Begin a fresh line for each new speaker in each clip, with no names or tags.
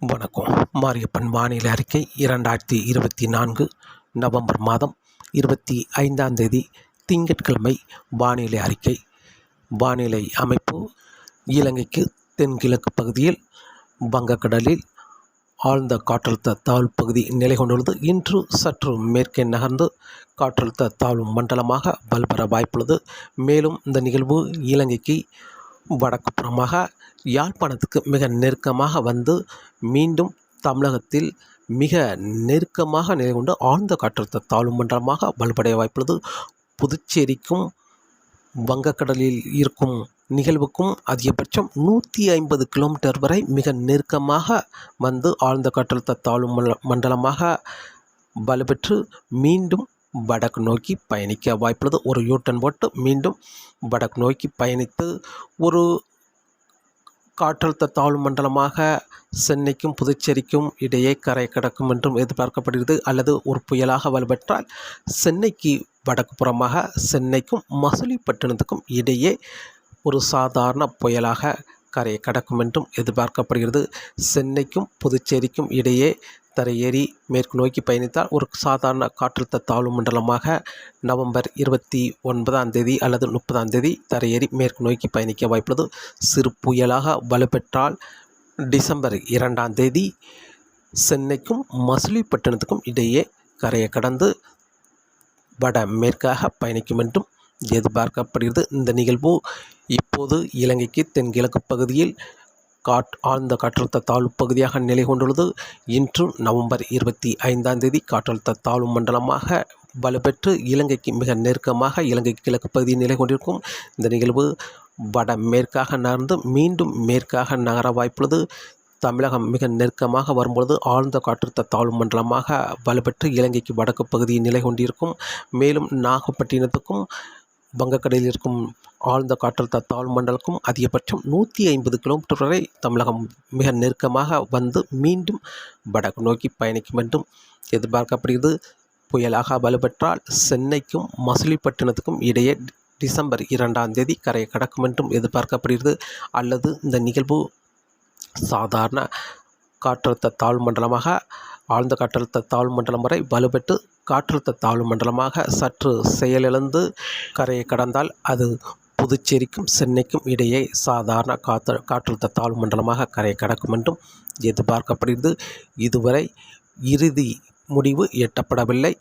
வணக்கம். மாரியப்பன் வானிலை அறிக்கை இரண்டாயிரத்தி இருபத்தி நான்கு நவம்பர் மாதம் இருபத்தி ஐந்தாம் தேதி திங்கட்கிழமை வானிலை அறிக்கை. வானிலை அமைப்பு இலங்கைக்கு தென்கிழக்கு பகுதியில் வங்கக்கடலில் ஆழ்ந்த காற்றழுத்த தாழ்வு பகுதி நிலை கொண்டுள்ளது. இன்று சற்று மேற்கே நகர்ந்து காற்றழுத்த தாழ்வு மண்டலமாக வலுப்பெற வாய்ப்புள்ளது. மேலும் இந்த நிகழ்வு இலங்கைக்கு வடக்கு புறமாக யாழ்ப்பாணத்துக்கு மிக நெருக்கமாக வந்து மீண்டும் தமிழகத்தில் மிக நெருக்கமாக நிலை கொண்டு ஆழ்ந்த காற்றழுத்த தாழ்வு மண்டலமாக வலுப்படைய வாய்ப்புள்ளது. புதுச்சேரிக்கும் வங்கக்கடலில் இருக்கும் நிகழ்வுக்கும் அதிகபட்சம் நூற்றி ஐம்பது கிலோமீட்டர் வரை மிக நெருக்கமாக வந்து ஆழ்ந்த காற்றழுத்த தாழ்வு மண்டலமாக வலுப்பெற்று மீண்டும் வடக்கு நோக்கி பயணிக்க வாய்ப்புள்ளது. ஒரு யூட்டன் போட்டு மீண்டும் வடக்கு நோக்கி பயணித்து ஒரு காற்றழுத்த தாழ்வு மண்டலமாக சென்னைக்கும் புதுச்சேரிக்கும் இடையே கரை கடக்கும் என்றும் எதிர்பார்க்கப்படுகிறது. அல்லது ஒரு புயலாக வலுப்பெற்றால் சென்னைக்கு வடக்கு புறமாக சென்னைக்கும் மசுலிப்பட்டினத்துக்கும் இடையே ஒரு சாதாரண புயலாக கரையை கடக்கும் என்றும் எதிர்பார்க்கப்படுகிறது. சென்னைக்கும் புதுச்சேரிக்கும் இடையே தரையேறி மேற்கு நோக்கி பயணித்தால் ஒரு சாதாரண காற்றழுத்த தாழ்வு மண்டலமாக நவம்பர் இருபத்தி ஒன்பதாம் தேதி அல்லது முப்பதாம் தேதி தரையேறி மேற்கு நோக்கி பயணிக்க வாய்ப்புள்ளது. சிறு புயலாக வலுப்பெற்றால் டிசம்பர் இரண்டாம் தேதி சென்னைக்கும் மசிலிப்பட்டினத்துக்கும் இடையே கரையை கடந்து வட மேற்காக பயணிக்கும் என்றும் எதிர்பார்க்கப்படுகிறது. இந்த நிகழ்வு இப்போது இலங்கைக்கு தென்கிழக்கு பகுதியில் காட் ஆழ்ந்த காற்றழுத்த தாழ்வு பகுதியாக நிலை கொண்டுள்ளது. இன்று நவம்பர் இருபத்தி ஐந்தாம் தேதி காற்றழுத்த தாழ்வு மண்டலமாக வலுப்பெற்று இலங்கைக்கு மிக நெருக்கமாக இலங்கை கிழக்கு பகுதியில் நிலை கொண்டிருக்கும். இந்த நிகழ்வு வட மேற்காக நகர்ந்து மீண்டும் மேற்காக நகர வாய்ப்புள்ளது. தமிழகம் மிக நெருக்கமாக வரும்பொழுது ஆழ்ந்த காற்றழுத்த தாழ்வு மண்டலமாக வலுப்பெற்று இலங்கைக்கு வடக்கு பகுதி நிலை கொண்டிருக்கும். மேலும் நாகப்பட்டினத்துக்கும் வங்கக்கடலில் இருக்கும் ஆழ்ந்த காற்றழுத்த தாழ்வு மண்டலக்கும் அதிகபட்சம் நூற்றி ஐம்பது கிலோமீட்டர் வரை தமிழகம் மிக நெருக்கமாக வந்து மீண்டும் வடக்கு நோக்கி பயணிக்கும் என்றும் எதிர்பார்க்கப்படுகிறது. புயலாக வலுப்பெற்றால் சென்னைக்கும் மசிலிப்பட்டினத்துக்கும் இடையே டிசம்பர் இரண்டாம் தேதி கரையை கடக்கும் என்றும் எதிர்பார்க்கப்படுகிறது. அல்லது இந்த நிகழ்வு சாதாரண காற்றழுத்த தாழ்வு மண்டலமாக ஆழ்ந்த காற்றழுத்த தாழ்வு மண்டலம் வரை வலுப்பெற்று காற்றழுத்த தாழ்வு மண்டலமாக சற்று செயலிழந்து கரையை கடந்தால் அது புதுச்சேரிக்கும் சென்னைக்கும் இடையே சாதாரண காற்று காற்றழுத்த தாழ்வு மண்டலமாக கரையை கடக்கும் என்றும் எதிர்பார்க்கப்படுகிறது. இதுவரை இறுதி முடிவு எட்டப்படவில்லை.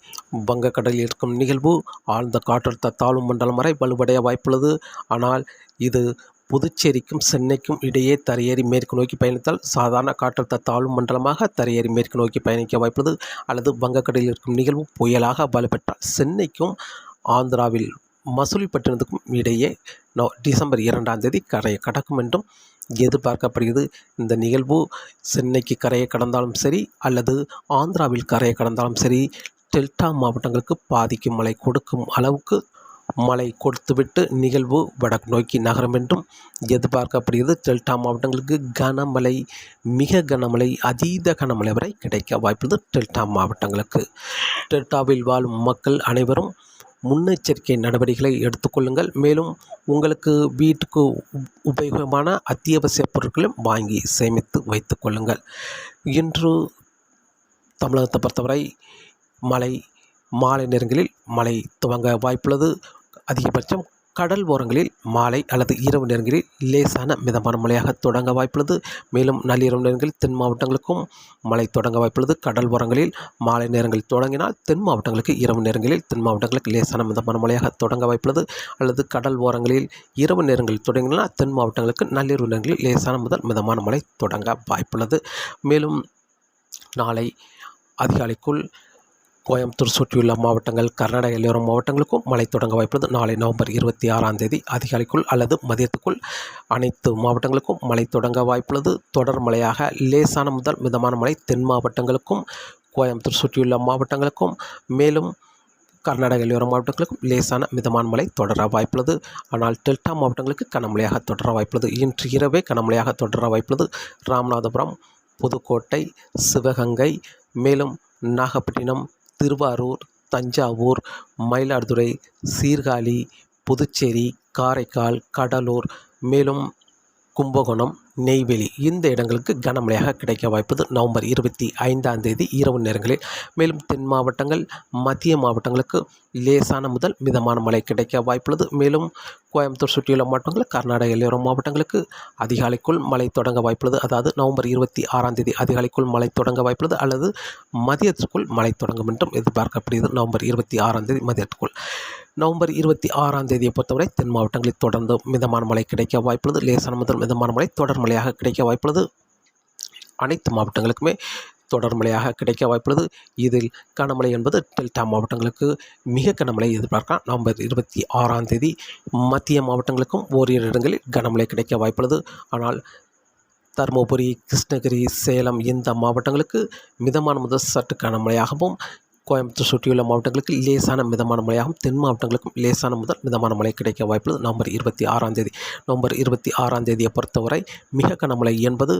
வங்கக்கடலில் இருக்கும் நிகழ்வு ஆழ்ந்த காற்றழுத்த தாழ்வு மண்டலம் வரை வலுவடைய வாய்ப்புள்ளது. ஆனால் இது புதுச்சேரிக்கும் சென்னைக்கும் இடையே தரையேறி மேற்கு நோக்கி பயணித்தால் சாதாரண காற்றழுத்த தாழ்வு மண்டலமாக தரையேறி மேற்கு நோக்கி பயணிக்க வாய்ப்புள்ளது. அல்லது வங்கக்கடலில் இருக்கும் நிகழ்வு புயலாக வலுப்பெற்றால் சென்னைக்கும் ஆந்திராவில் மசூலிப்பட்டினத்துக்கும் இடையே நோ டிசம்பர் இரண்டாம் தேதி கரையை கடக்கும் என்றும் எதிர்பார்க்கப்படுகிறது. இந்த நிகழ்வு சென்னைக்கு கரையை கடந்தாலும் சரி அல்லது ஆந்திராவில் கரையை கடந்தாலும் சரி டெல்டா மாவட்டங்களுக்கு பாதிக்கும் மழை கொடுக்கும் அளவுக்கு மழை கொடுத்துவிட்டு நிகழ்வு வடக்கு நோக்கி நகரும் என்றும் எதிர்பார்க்கப்படுகிறது. டெல்டா மாவட்டங்களுக்கு கனமழை மிக கனமழை அதீத கனமழை வரை கிடைக்க வாய்ப்புள்ளது டெல்டா மாவட்டங்களுக்கு. டெல்டாவில் வாழும் மக்கள் அனைவரும் முன்னெச்சரிக்கை நடவடிக்கைகளை எடுத்துக்கொள்ளுங்கள் மேலும் உங்களுக்கு வீட்டுக்கு உபயோகமான அத்தியாவசிய பொருட்களும் வாங்கி சேமித்து வைத்துக்கொள்ளுங்கள் இன்று தமிழகத்தை பொறுத்தவரை மழை மாலை நேரங்களில் மழை துவங்க வாய்ப்புள்ளது. அதிகபட்சம் கடல் ஓரங்களில் மாலை அல்லது இரவு நேரங்களில் லேசான மிதமான மழையாக தொடங்க வாய்ப்புள்ளது. மேலும் நள்ளிரவு நேரங்களில் தென் மாவட்டங்களுக்கும் மழை தொடங்க வாய்ப்புள்ளது. கடல் ஓரங்களில் மாலை நேரங்களில் தொடங்கினால் தென் மாவட்டங்களுக்கு இரவு நேரங்களில் தென் மாவட்டங்களுக்கு லேசான மிதமான மழையாக தொடங்க வாய்ப்புள்ளது. அல்லது கடல் ஓரங்களில் இரவு நேரங்களில் தொடங்கினால் தென் மாவட்டங்களுக்கு நள்ளிரவு நேரங்களில் லேசான முதல் மிதமான மழை தொடங்க வாய்ப்புள்ளது. மேலும் நாளை அதிகாலைக்குள் கோயம்புத்தூர் சுற்றியுள்ள மாவட்டங்கள் கர்நாடக எல்லோரும் மாவட்டங்களுக்கும் மழை தொடங்க வாய்ப்புள்ளது. நாளை நவம்பர் இருபத்தி ஆறாம் தேதி அதிகாலைக்குள் அல்லது மதியத்துக்குள் அனைத்து மாவட்டங்களுக்கும் மழை தொடங்க வாய்ப்புள்ளது. தொடர் மழையாக லேசான முதல் மிதமான மழை தென் மாவட்டங்களுக்கும் கோயம்புத்தூர் சுற்றியுள்ள மாவட்டங்களுக்கும் மேலும் கர்நாடக எல்லையோர மாவட்டங்களுக்கும் லேசான மிதமான மழை தொடர வாய்ப்புள்ளது. ஆனால் டெல்டா மாவட்டங்களுக்கு கனமழையாக தொடர வாய்ப்புள்ளது. இன்று இரவே கனமழையாக தொடர வாய்ப்புள்ளது. ராமநாதபுரம் புதுக்கோட்டை சிவகங்கை மேலும் நாகப்பட்டினம் திருவாரூர் தஞ்சாவூர் மயிலாடுதுறை சீர்காழி புதுச்சேரி காரைக்கால் கடலூர் மேலும் கும்பகோணம் நெய்வேலி. இந்த இடங்களுக்கு கனமழையாக கிடைக்க வாய்ப்பது நவம்பர் இருபத்தி ஐந்தாம் தேதி இரவு நேரங்களில். மேலும் தென் மாவட்டங்கள் மத்திய மாவட்டங்களுக்கு லேசான முதல் மிதமான மழை கிடைக்க வாய்ப்புள்ளது. மேலும் கோயம்புத்தூர் சுற்றியுள்ள மாவட்டங்கள் கர்நாடக எல்லையோர மாவட்டங்களுக்கு அதிகாலைக்குள் மழை தொடங்க வாய்ப்புள்ளது. அதாவது நவம்பர் இருபத்தி ஆறாம் தேதி அதிகாலைக்குள் மழை தொடங்க வாய்ப்புள்ளது அல்லது மதியத்திற்குள் மழை தொடங்கும் என்றும் எதிர்பார்க்கப்படுகிறது. நவம்பர் இருபத்தி ஆறாம் தேதி மதியத்திற்குள். நவம்பர் இருபத்தி ஆறாம் தேதியை பொறுத்தவரை தென் மாவட்டங்களில் தொடர்ந்து மிதமான மழை கிடைக்க வாய்ப்புள்ளது. லேசான முதல் மிதமான மழை தொடர் மழையாக கிடைக்க வாய்ப்புள்ளது. அனைத்து மாவட்டங்களுக்குமே தொடர் மழையாக கிடைக்க வாய்ப்புள்ளது. இதில் கனமழை என்பது டெல்டா மாவட்டங்களுக்கு மிக கனமழை எதிர்பார்க்கலாம். நவம்பர் இருபத்தி ஆறாம் தேதி மத்திய மாவட்டங்களுக்கும் ஓரிரு இடங்களில் கனமழை கிடைக்க வாய்ப்புள்ளது. ஆனால் தருமபுரி கிருஷ்ணகிரி சேலம் இந்த மாவட்டங்களுக்கு மிதமான முதல் சற்று கனமழையாகவும் கோயம்புத்தூர் சுற்றியுள்ள மாவட்டங்களுக்கு லேசான மிதமான மழையாகும் தென் மாவட்டங்களுக்கும் லேசான முதல் மிதமான மழை கிடைக்க வாய்ப்புள்ளது நவம்பர் இருபத்தி ஆறாம் தேதி நவம்பர் இருபத்தி ஆறாம் தேதியை பொறுத்தவரை மிக கனமழை என்பது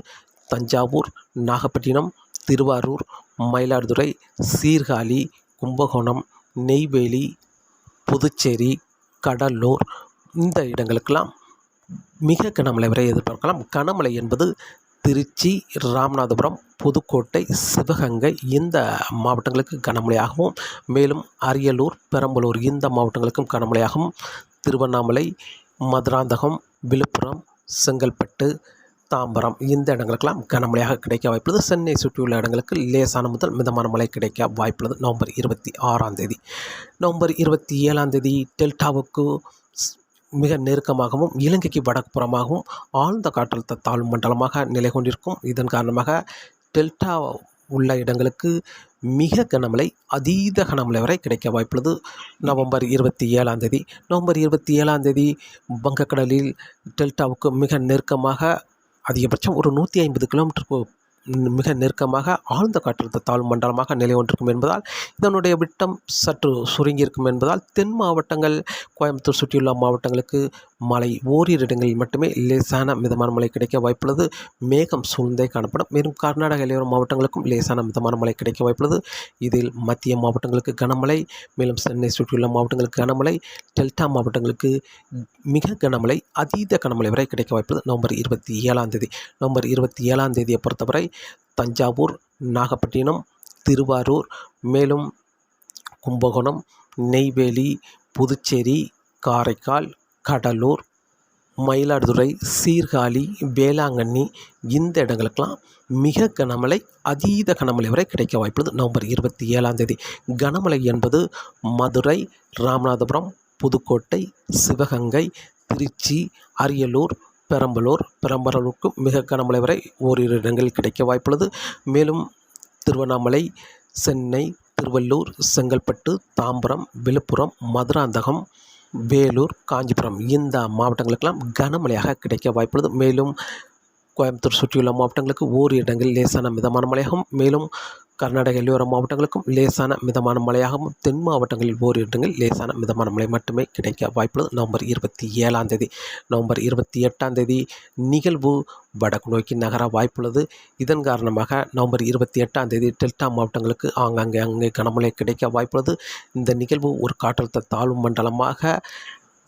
தஞ்சாவூர் நாகப்பட்டினம் திருவாரூர் மயிலாடுதுறை சீர்காழி கும்பகோணம் நெய்வேலி புதுச்சேரி கடலூர் இந்த இடங்களுக்கெல்லாம் மிக கனமழை வரை எதிர்பார்க்கலாம். கனமழை என்பது திருச்சி ராமநாதபுரம் புதுக்கோட்டை சிவகங்கை இந்த மாவட்டங்களுக்கு கனமழையாகவும் மேலும் அரியலூர் பெரம்பலூர் இந்த மாவட்டங்களுக்கும் கனமழையாகவும் திருவண்ணாமலை மதுராந்தகம் விழுப்புரம் செங்கல்பட்டு தாம்பரம் இந்த இடங்களுக்கெல்லாம் கனமழையாக கிடைக்க வாய்ப்புள்ளது. சென்னை சுற்றியுள்ள இடங்களுக்கு லேசான முதல் மிதமான மழை கிடைக்க வாய்ப்புள்ளது. நவம்பர் இருபத்தி ஆறாம் தேதி. நவம்பர் இருபத்தி ஏழாம் தேதி டெல்டாவுக்கு மிக நெருக்கமாகவும் இலங்கைக்கு வடக்குப்புறமாகவும் ஆழ்ந்த காற்றழுத்த தாழ்வு மண்டலமாக நிலை கொண்டிருக்கும். இதன் காரணமாக டெல்டா உள்ள இடங்களுக்கு மிக கனமழை அதீத கனமழை வரை கிடைக்க வாய்ப்புள்ளது. நவம்பர் இருபத்தி ஏழாம் தேதி நவம்பர் இருபத்தி ஏழாம் தேதி வங்கக்கடலில் டெல்டாவுக்கு மிக நெருக்கமாக அதிகபட்சம் ஒரு நூற்றி ஐம்பது கிலோமீட்டருக்கு மிக நெருக்கமாக ஆழ்ந்த காற்றழுத்த தாழ்வு மண்டலமாக நிலை கொண்டிருக்கும் என்பதால் இதனுடைய விட்டம் சற்று சுருங்கியிருக்கும் என்பதால் தென் மாவட்டங்கள் கோயம்புத்தூர் சுற்றியுள்ள மாவட்டங்களுக்கு மழை ஓரிரு இடங்களில் மட்டுமே லேசான மிதமான மழை கிடைக்க வாய்ப்புள்ளது. மேகம் சூழ்ந்தே காணப்படும். மேலும் கர்நாடக இளையோர மாவட்டங்களுக்கும் லேசான மிதமான மழை கிடைக்க வாய்ப்புள்ளது. இதில் மத்திய மாவட்டங்களுக்கு கனமழை மேலும் சென்னை சுற்றியுள்ள மாவட்டங்களுக்கு கனமழை டெல்டா மாவட்டங்களுக்கு மிக கனமழை அதீத கனமழை வரை கிடைக்க வாய்ப்புள்ளது. நவம்பர் இருபத்தி ஏழாம் தேதி நவம்பர் இருபத்தி ஏழாம் தேதியை பொறுத்தவரை தஞ்சாவூர் நாகப்பட்டினம் திருவாரூர் மேலும் கும்பகோணம் நெய்வேலி புதுச்சேரி காரைக்கால் கடலூர் மயிலாடுதுறை சீர்காழி வேளாங்கண்ணி இந்த இடங்களுக்கெல்லாம் மிக கனமழை அதீத கனமழை வரை கிடைக்க வாய்ப்புள்ளது. நவம்பர் இருபத்தி ஏழாம் தேதி கனமழை என்பது மதுரை ராமநாதபுரம் புதுக்கோட்டை சிவகங்கை திருச்சி அரியலூர் பெரம்பலூர் பெரம்பலூருக்கு மிக கனமழை வரை ஓரிரு இடங்களில் கிடைக்க வாய்ப்புள்ளது. மேலும் திருவண்ணாமலை சென்னை திருவள்ளூர் செங்கல்பட்டு தாம்பரம் விழுப்புரம் மதுராந்தகம் வேலூர் காஞ்சிபுரம் இந்த மாவட்டங்களுக்கெல்லாம் கனமழையாக கிடைக்க வாய்ப்புள்ளது. மேலும் கோயம்புத்தூர் சுற்றியுள்ள மாவட்டங்களுக்கு ஓரிரு இடங்களில் லேசான மிதமான மழையாகும். மேலும் கர்நாடக எல்லையோர மாவட்டங்களுக்கும் லேசான மிதமான மழையாகவும் தென் மாவட்டங்களில் ஓரிரு இடங்களில் லேசான மிதமான மழை மட்டுமே கிடைக்க வாய்ப்புள்ளது. நவம்பர் இருபத்தி ஏழாம் தேதி நவம்பர் இருபத்தி எட்டாம் தேதி நிகழ்வு வடக்கு நோக்கி நகர வாய்ப்புள்ளது. இதன் காரணமாக நவம்பர் இருபத்தி எட்டாம் தேதி டெல்டா மாவட்டங்களுக்கு ஆங்காங்கே அங்கே கனமழை கிடைக்க வாய்ப்புள்ளது. இந்த நிகழ்வு ஒரு காற்றழுத்த தாழ்வு மண்டலமாக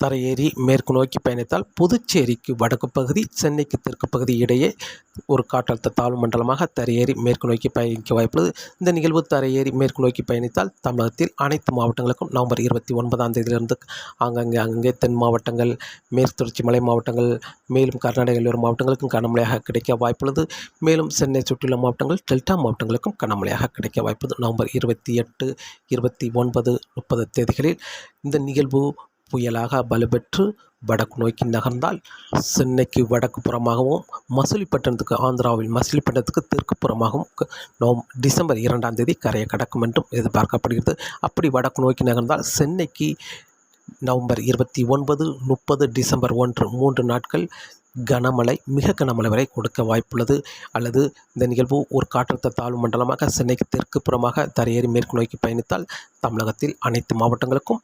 தரையேறி மேற்கு நோக்கி பயணித்தால் புதுச்சேரிக்கு வடக்கு பகுதி சென்னைக்கு தெற்கு பகுதி இடையே ஒரு காற்றழுத்த தாழ்வு மண்டலமாக தரையேறி மேற்கு நோக்கி பயணிக்க வாய்ப்புள்ளது. இந்த நிகழ்வு தரையேறி மேற்கு நோக்கி பயணித்தால் தமிழகத்தில் அனைத்து மாவட்டங்களுக்கும் நவம்பர் இருபத்தி ஒன்பதாம் தேதியிலிருந்து அங்கங்கே அங்கே தென் மாவட்டங்கள் மேற்கு தொடர்ச்சி மலை மாவட்டங்கள் மேலும் கர்நாடக எல்லோரும் மாவட்டங்களுக்கும் கனமழையாக கிடைக்க வாய்ப்புள்ளது. மேலும் சென்னை சுற்றியுள்ள மாவட்டங்கள் டெல்டா மாவட்டங்களுக்கும் கனமழையாக கிடைக்க வாய்ப்புள்ளது. நவம்பர் இருபத்தி எட்டு இருபத்தி ஒன்பது முப்பது தேதிகளில் இந்த நிகழ்வு புயலாக வலுப்பெற்று வடக்கு நோக்கி நகர்ந்தால் சென்னைக்கு வடக்கு புறமாகவும் மசிலிப்பட்டினத்துக்கு ஆந்திராவில் மசிலிப்பட்டினத்துக்கு தெற்கு புறமாகவும் நவம் டிசம்பர் இரண்டாம் தேதி கரையை கடக்கும் என்றும் எதிர்பார்க்கப்படுகிறது. அப்படி வடக்கு நோக்கி நகர்ந்தால் சென்னைக்கு நவம்பர் இருபத்தி ஒன்பது முப்பது டிசம்பர் ஒன்று மூன்று நாட்கள் கனமழை மிக கனமழை வரை கொடுக்க வாய்ப்புள்ளது. அல்லது இந்த நிகழ்வு ஒரு காற்றழுத்த தாழ்வு மண்டலமாக சென்னைக்கு தெற்கு புறமாக தரையேறி மேற்கு நோக்கி பயணித்தால் தமிழகத்தில் அனைத்து மாவட்டங்களுக்கும்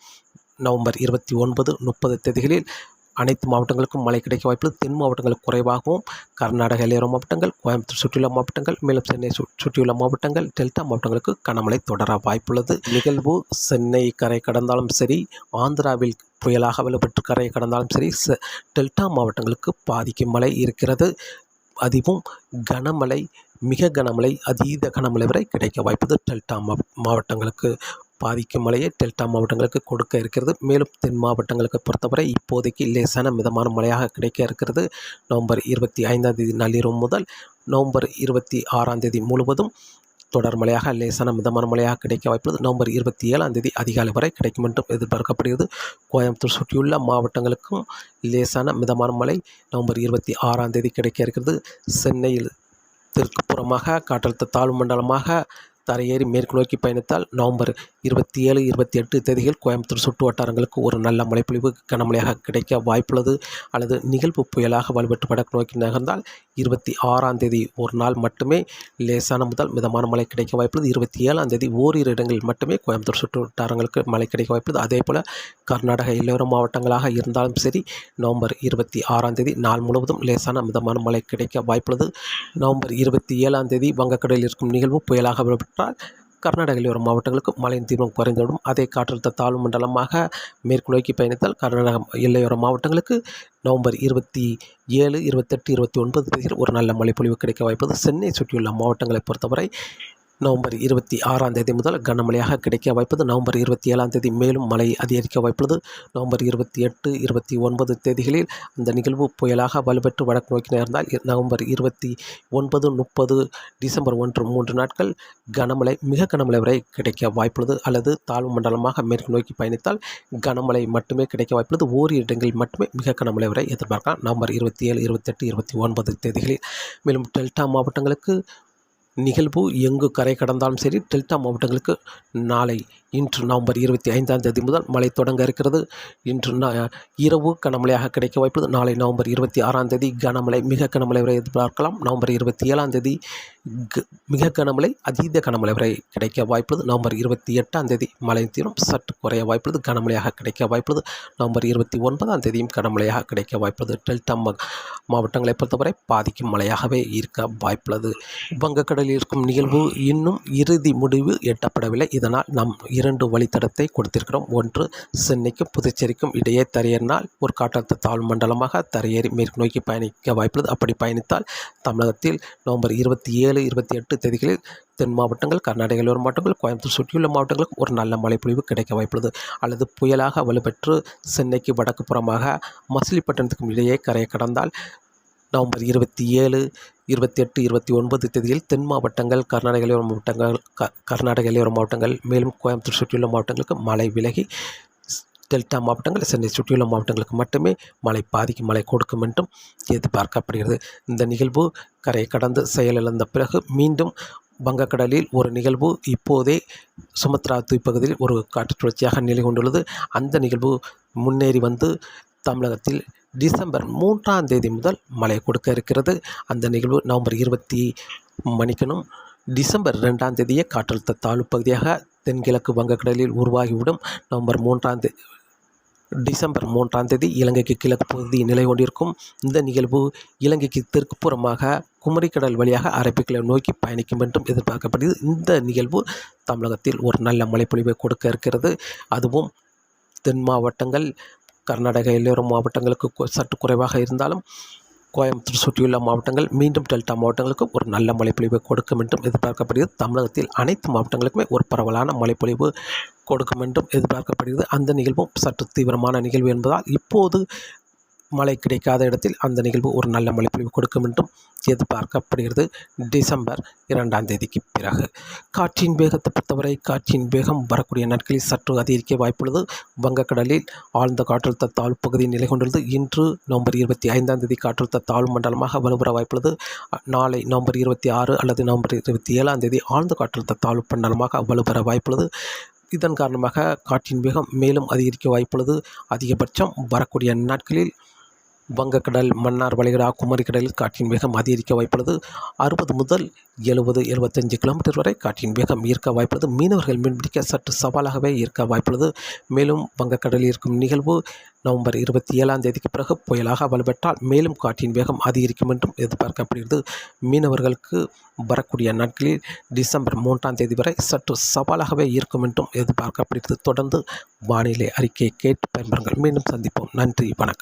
நவம்பர் இருபத்தி ஒன்பது முப்பது தேதிகளில் அனைத்து மாவட்டங்களுக்கும் மழை கிடைக்க வாய்ப்புள்ளது தென் மாவட்டங்களுக்கு குறைவாகவும் கர்நாடக எல்லையோர மாவட்டங்கள் கோயம்புத்தூர் சுற்றியுள்ள மாவட்டங்கள் மேலும் சென்னை சு- சுற்றியுள்ள மாவட்டங்கள் டெல்டா மாவட்டங்களுக்கு கனமழை தொடர வாய்ப்புள்ளது. நிகழ்வு சென்னை கரை கடந்தாலும் சரி ஆந்திராவில் புயலாக வலுப்பெற்று கரையை கடந்தாலும் சரி டெல்டா மாவட்டங்களுக்கு பாதிக்கும் மழை இருக்கிறது. அதுவும் கனமழை மிக கனமழை அதீத கனமழை வரை கிடைக்க வாய்ப்புது டெல்டா மாவட்டங்களுக்கு. பாதிக்கும் மழையை டெல்டா மாவட்டங்களுக்கு கொடுக்க இருக்கிறது. மேலும் தென் மாவட்டங்களுக்கு பொறுத்தவரை இப்போதைக்கு லேசான மிதமான மழையாக கிடைக்க இருக்கிறது. நவம்பர் இருபத்தி ஐந்தாம் தேதி நள்ளிரவு முதல் நவம்பர் இருபத்தி ஆறாம் தேதி முழுவதும் தொடர் மழையாக லேசான மிதமான மழையாக கிடைக்க வாய்ப்புள்ளது. நவம்பர் இருபத்தி ஏழாம் தேதி அதிகாலை வரை கிடைக்கும் என்றும் எதிர்பார்க்கப்படுகிறது. கோயம்புத்தூர் சுற்றியுள்ள மாவட்டங்களுக்கும் லேசான மிதமான மழை நவம்பர் இருபத்தி ஆறாம் தேதி கிடைக்க இருக்கிறது. சென்னையில் தெற்கு புறமாக காற்றழுத்த தாழ்வு மண்டலமாக தரையேறி மேற்கு நோக்கி பயணித்தால் நவம்பர் இருபத்தி ஏழு இருபத்தி எட்டு தேதிகள் கோயம்புத்தூர் சுற்று வட்டாரங்களுக்கு ஒரு நல்ல மழைப்பொழிவு கனமழையாக கிடைக்க வாய்ப்புள்ளது. அல்லது நிகழ்வு புயலாக வலுப்பட்டு வடக்கு நோக்கி நகர்ந்தால் இருபத்தி ஆறாம் தேதி ஒரு நாள் மட்டுமே லேசான முதல் மிதமான மழை கிடைக்க வாய்ப்புள்ளது. இருபத்தி ஏழாம் தேதி ஓரிரு இடங்களில் மட்டுமே கோயம்புத்தூர் சுற்று வட்டாரங்களுக்கு மழை கிடைக்க வாய்ப்புள்ளது. அதே போல் கர்நாடக எல்லோரும் மாவட்டங்களாக இருந்தாலும் சரி நவம்பர் இருபத்தி ஆறாம் தேதி நாள் முழுவதும் லேசான மிதமான மழை கிடைக்க வாய்ப்புள்ளது. நவம்பர் இருபத்தி ஏழாம் தேதி வங்கக்கடலில் இருக்கும் நிகழ்வு புயலாக விடப்பட்டால் கர்நாடகாவில் ஒரு மாவட்டங்களுக்கு மழையின் தீவிரம் குறைந்துவிடும். அதே காற்றழுத்த தாழ்வு மண்டலமாக மேற்கு நோக்கி பயணித்தால் கர்நாடக எல்லையோர மாவட்டங்களுக்கு நவம்பர் இருபத்தி ஏழு இருபத்தெட்டு இருபத்தி ஒன்பது தேதியில் ஒரு நல்ல மழைப்பொழிவு கிடைக்க வாய்ப்பது சென்னை சுற்றியுள்ள மாவட்டங்களை பொறுத்தவரை நவம்பர் இருபத்தி ஆறாம் தேதி முதல் கனமழையாக கிடைக்க வாய்ப்பது. நவம்பர் இருபத்தி ஏழாம் தேதி மேலும் மழை அதிகரிக்க வாய்ப்புள்ளது. நவம்பர் இருபத்தி எட்டு இருபத்தி ஒன்பது தேதிகளில் அந்த நிகழ்வு புயலாக வலுப்பெற்று வடக்கு நோக்கி நேர்ந்தால் நவம்பர் இருபத்தி ஒன்பது முப்பது டிசம்பர் ஒன்று மூன்று நாட்கள் கனமழை மிக கனமழை வரை கிடைக்க வாய்ப்புள்ளது. அல்லது தாழ்வு மண்டலமாக மேற்கு நோக்கி பயணித்தால் கனமழை மட்டுமே கிடைக்க வாய்ப்புள்ளது. ஓரிரு இடங்களில் மட்டுமே மிக கனமழை வரை எதிர்பார்க்கலாம். நவம்பர் இருபத்தி ஏழு இருபத்தெட்டு இருபத்தி ஒன்பது தேதிகளில் மேலும் டெல்டா மாவட்டங்களுக்கு நிகழ்வு எங்கு கரை கடந்தாலும் சரி டெல்டா மாவட்டங்களுக்கு நாளை இன்று நவம்பர் இருபத்தி ஐந்தாம் தேதி முதல் மழை தொடங்க இருக்கிறது. இன்று இரவு கனமழையாக கிடைக்க வாய்ப்புள்ளது. நாளை நவம்பர் இருபத்தி ஆறாம் தேதி கனமழை மிக கனமழை வரை எதிர்பார்க்கலாம். நவம்பர் இருபத்தி ஏழாம் தேதி மிக கனமழை அதீத கனமழை வரை கிடைக்க வாய்ப்புள்ளது. நவம்பர் இருபத்தி எட்டாம் தேதி மழை தீரும் சற்று குறைய வாய்ப்புள்ளது. கனமழையாக கிடைக்க வாய்ப்புள்ளது. நவம்பர் இருபத்தி ஒன்பதாம் தேதியும் கனமழையாக கிடைக்க வாய்ப்புள்ளது. டெல்டா மாவட்டங்களை பொறுத்தவரை பாதிக்கும் மழையாகவே இருக்க வாய்ப்புள்ளது. வங்கக்கடலில் இருக்கும் நிகழ்வு இன்னும் இறுதி முடிவு எட்டப்படவில்லை. இதனால் நம் இரு இரண்டு வழித்தடத்தை கொடுத்திருக்கிறோம். ஒன்று சென்னைக்கும் புதுச்சேரிக்கும் இடையே தரையேறினால் ஒரு காற்றழுத்த தாழ்வு மண்டலமாக தரையேறி மேற்கு நோக்கி பயணிக்க வாய்ப்புள்ளது. அப்படி பயணித்தால் தமிழகத்தில் நவம்பர் இருபத்தி ஏழு இருபத்தி எட்டு தேதிகளில் தென் மாவட்டங்கள் கர்நாடக எல்லோரும் மாவட்டங்கள் கோயம்புத்தூர் சுற்றியுள்ள மாவட்டங்களுக்கு ஒரு நல்ல மழைப்பொழிவு கிடைக்க வாய்ப்புள்ளது. அல்லது புயலாக வலுப்பெற்று சென்னைக்கு வடக்கு புறமாக மசிலிப்பட்டினத்துக்கும் இடையே கரையை கடந்தால் நவம்பர் இருபத்தி ஏழு இருபத்தி எட்டு இருபத்தி ஒன்பது தேதியில் தென் மாவட்டங்கள் கர்நாடக எல்லையோர மாவட்டங்கள் க கர்நாடக எல்லையோர மாவட்டங்கள் மேலும் கோயம்புத்தூர் சுற்றியுள்ள மாவட்டங்களுக்கு மழை விலகி டெல்டா மாவட்டங்கள் சென்னை சுற்றியுள்ள மாவட்டங்களுக்கு மட்டுமே மழை பாதிக்கும் மழை கொடுக்கும் என்றும் எதிர்பார்க்கப்படுகிறது. இந்த நிகழ்வு கரையை கடந்து செயலிழந்த பிறகு மீண்டும் வங்கக்கடலில் ஒரு நிகழ்வு இப்போதே சுமத்ரா பகுதியில் ஒரு காற்று சுழற்சியாக நிலை கொண்டுள்ளது. அந்த நிகழ்வு முன்னேறி வந்து தமிழகத்தில் டிசம்பர் மூன்றாம் தேதி முதல் மழை கொடுக்க இருக்கிறது. அந்த நிகழ்வு நவம்பர் இருபத்தி மணிக்கணும் டிசம்பர் ரெண்டாம் தேதியே காற்றழுத்த தாழ்வு பகுதியாக தென்கிழக்கு வங்கக்கடலில் உருவாகிவிடும். நவம்பர் மூன்றாம் தேதி டிசம்பர் மூன்றாம் தேதி இலங்கைக்கு கிழக்கு பகுதி நிலை கொண்டிருக்கும். இந்த நிகழ்வு இலங்கைக்கு தெற்கு புறமாக குமரிக்கடல் வழியாக அரபிக்கடலை நோக்கி பயணிக்கும் என்றும் எதிர்பார்க்கப்படுகிறது. இந்த நிகழ்வு தமிழகத்தில் ஒரு நல்ல மழைப்பொழிவை கொடுக்க இருக்கிறது. அதுவும் தென் மாவட்டங்கள் கர்நாடக எல்லோரும் மாவட்டங்களுக்கு சற்று குறைவாக இருந்தாலும் கோயம்புத்தூர் சுற்றியுள்ள மாவட்டங்கள் மீண்டும் டெல்டா மாவட்டங்களுக்கு ஒரு நல்ல மழைப்பொழிவை கொடுக்கும் என்றும் எதிர்பார்க்கப்படுகிறது. தமிழகத்தில் அனைத்து மாவட்டங்களுக்குமே ஒரு பரவலான மழைப்பொழிவு கொடுக்கும் என்றும் எதிர்பார்க்கப்படுகிறது. அந்த நிகழ்வும் சற்று தீவிரமான நிகழ்வு என்பதால் இப்போது மழை கிடைக்காத இடத்தில் அந்த நிகழ்வு ஒரு நல்ல மழைப்பொழிவு கொடுக்கும் என்றும் எதிர்பார்க்கப்படுகிறது. டிசம்பர் இரண்டாம் தேதிக்கு பிறகு. காற்றின் வேகத்தை பொறுத்தவரை காற்றின் வேகம் வரக்கூடிய நாட்களில் சற்று அதிகரிக்க வாய்ப்புள்ளது. வங்கக்கடலில் ஆழ்ந்த காற்றழுத்த தாழ்வு பகுதி நிலை கொண்டுள்ளது. இன்று நவம்பர் இருபத்தி ஐந்தாம் தேதி காற்றழுத்த தாழ்வு மண்டலமாக வலுப்பெற வாய்ப்புள்ளது. நாளை நவம்பர் இருபத்தி ஆறு அல்லது நவம்பர் இருபத்தி ஏழாம் தேதி ஆழ்ந்த காற்றழுத்த தாழ்வு மண்டலமாக வலுப்பெற வாய்ப்புள்ளது. இதன் காரணமாக காற்றின் வேகம் மேலும் அதிகரிக்க வாய்ப்புள்ளது. அதிகபட்சம் வரக்கூடிய நாட்களில் வங்கக்கடல் மன்னார் வளைகுடா குமரிக்கடலில் காற்றின் வேகம் அதிகரிக்க வாய்ப்புள்ளது. அறுபது முதல் எழுபது எழுபத்தஞ்சு கிலோமீட்டர் வரை காற்றின் வேகம் ஈர்க்க வாய்ப்புள்ளது. மீனவர்கள் மீன்பிடிக்க சற்று சவாலாகவே ஈர்க்க வாய்ப்புள்ளது. மேலும் வங்கக்கடலில் இருக்கும் நிகழ்வு நவம்பர் இருபத்தி ஏழாம் தேதிக்கு பிறகு புயலாக வலுப்பெற்றால் மேலும் காற்றின் வேகம் அதிகரிக்கும் என்றும் எதிர்பார்க்கப்படுகிறது. மீனவர்களுக்கு வரக்கூடிய நாட்களில் டிசம்பர் மூன்றாம் தேதி வரை சற்று சவாலாகவே இருக்கும் என்றும் எதிர்பார்க்கப்படுகிறது. தொடர்ந்து வானிலை அறிக்கையை கேட்டு பயன்பெறுங்கள் மீண்டும் சந்திப்போம். நன்றி வணக்கம்.